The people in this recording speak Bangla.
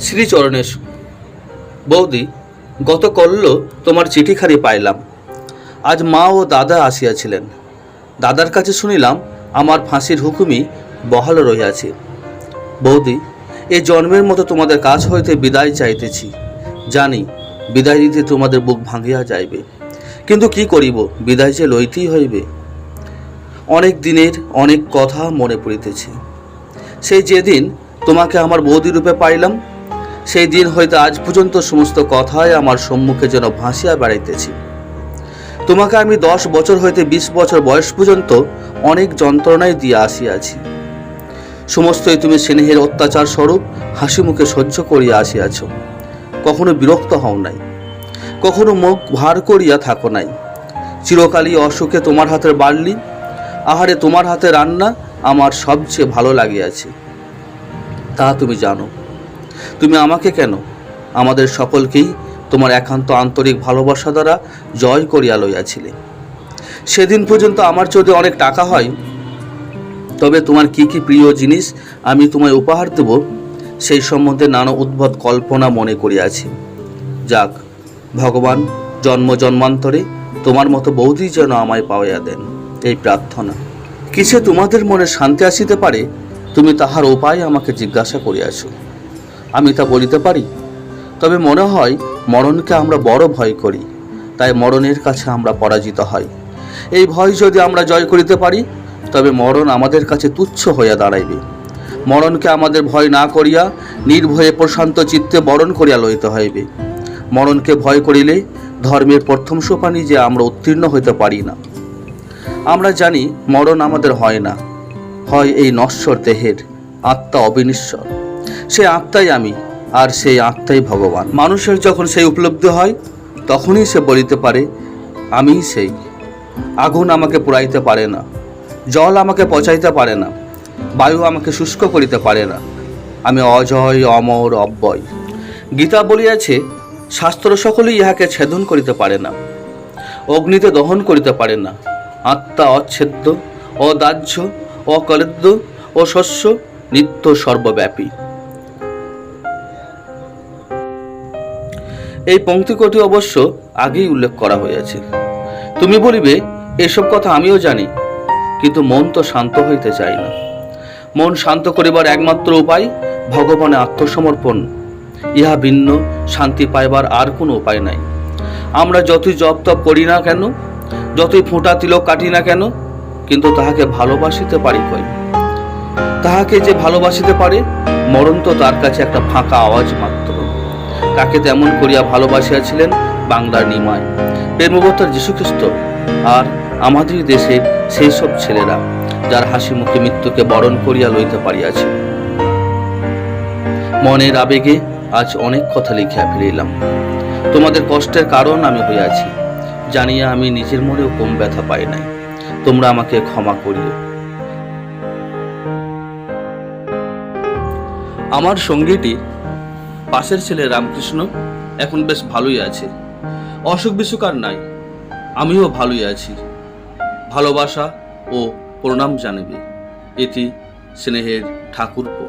শ্রীচরণেশ, বৌদি, গত কল্য তোমার চিঠিখানি পাইলাম। আজ মা ও দাদা আসিয়াছিলেন। দাদার কাছে শুনিলাম আমার ফাঁসির হুকুমই বহাল রহিয়াছে। বৌদি, এ জন্মের মতো তোমাদের কাছ হইতে বিদায় চাইতেছি। জানি বিদায় দিতে তোমাদের বুক ভাঙিয়া যাইবে। কিন্তু কি করিব, বিদায় যে লইতেই হইবে। অনেক দিনের অনেক কথা মনে পড়িতেছে। সেই যেদিন তোমাকে আমার বৌদি রূপে পাইলাম সেই দিন হইতে আজ পর্যন্ত সমস্ত কথাই আমার সম্মুখে যেন ভাসিয়া বেড়াইতেছি। তোমাকে আমি দশ বছর হইতে বিশ বছর বয়স পর্যন্ত অনেক যন্ত্রণায় দিয়ে আসিয়াছি। সমস্তই তুমি স্নেহের অত্যাচার স্বরূপ হাসি মুখে সহ্য করিয়া আসিয়াছ। কখনো বিরক্ত হও নাই। কখনো মুখ ভার করিয়া থাকো নাই। চিরকালই অসুখে তোমার হাতের বাড়লি আহারে তোমার হাতে রান্না আমার সবচেয়ে ভালো লাগিয়াছে। তা তুমি জানো। তুমি আমাকে কেন? আমাদের সকলকেই তোমার একান্ত আন্তরিক ভালোবাসা দ্বারা জয় করিয়া লইয়াছিলে। সেদিন পর্যন্ত আমার যদি অনেক টাকা হয়। তবে তোমার কি কি প্রিয় জিনিস আমি তোমায় উপহার দেব, সেই সম্বন্ধে নানা উদ্ভব কল্পনা মনে করিয়াছি। যাক, ভগবান জন্ম জন্মান্তরে তোমার মতো বৌদি যেন আমায় পাওয়া দেন, এই প্রার্থনা। কিসে তোমাদের মনে শান্তি আসিতে পারে, তুমি তাহার উপায় আমাকে জিজ্ঞাসা করিয়াছ। আমি তা বলিতে পারি। তবে মনে হয়, মরণকে আমরা বড় ভয় করি, তাই মরণের কাছে আমরা পরাজিত হই এই ভয় যদি আমরা জয় করিতে পারি, তবে মরণ আমাদের কাছে তুচ্ছ হইয়া দাঁড়াইবে। মরণকে আমাদের ভয় না করিয়া, নির্ভয়ে প্রশান্ত চিত্তে বরণ করিয়া লইতে হইবে। মরণকে ভয় করিলে ধর্মের প্রথম সোপানি যে আমরা উত্তীর্ণ হইতে পারি না। আমরা জানি, মরণ আমাদের হয় না। হয় এই নশ্বর দেহের, আত্মা অবিনিশ্বর। সেই আত্মাই আমি, আর সেই আত্মাই ভগবান। মানুষের যখন সেই উপলব্ধি হয়, তখনই সে বলিতে পারে, আমিই সেই। আগুন আমাকে পুড়াইতে পারে না, জল আমাকে পচাইতে পারে না, বায়ু আমাকে শুষ্ক করিতে পারে না। আমি অজয়, অমর, অব্যয়। গীতা বলিয়াছে, শাস্ত্র সকলেই ইহাকে ছেদন করিতে পারে না, অগ্নিতে দহন করিতে পারে না। আত্মা অচ্ছেদ্য, অদাহ্য, অকলেদ্য ও শস্য নিত্য সর্বব্যাপী। এই পঙ্ক্তিকটি অবশ্য আগেই উল্লেখ করা হয়েছে। তুমি বলিবে, এসব কথা আমিও জানি, কিন্তু মন তো শান্ত হইতে চায় না। মন শান্ত করিবার একমাত্র উপায়, ভগবানে আত্মসমর্পণ। ইহা ভিন্ন, শান্তি পাইবার আর কোনো উপায় নাই। আমরা যতই জপ তপ করি না কেন, যতই ফোঁটা তিলক কাটি না কেন, কিন্তু তাহাকে ভালোবাসিতে পারি কই? তাহাকে যে ভালোবাসিতে পারে, মরণ তো তার কাছে একটা ফাঁকা আওয়াজ মাত্র। তাকে তেমন করিয়া ভালোবাসিয়াছিলেন বাংলার নিমায়। প্রেমবতার যীশুখ্রিস্ট আর আমাদের দেশের সেই সব ছেলেরা যার হাসি মুখে মৃত্যুকে বরণ করিয়া লইতে পারিয়াছে। মনের আবেগে আজ অনেক কথা লিখিয়া ফিরিলাম তোমাদের কষ্টের কারণ আমি হইয়াছি, জানিয়া আমি নিজের মনেও কম ব্যথা পাই নাই। তোমরা আমাকে ক্ষমা করিও। আমার সঙ্গীটি পাশের ছেলে রামকৃষ্ণ এখন বেশ ভালোই আছে। অসুখ বিসুখ আর নাই, আমিও ভালোই আছি। ভালোবাসা ও প্রণাম জানিবে এটি স্নেহের ঠাকুরপো।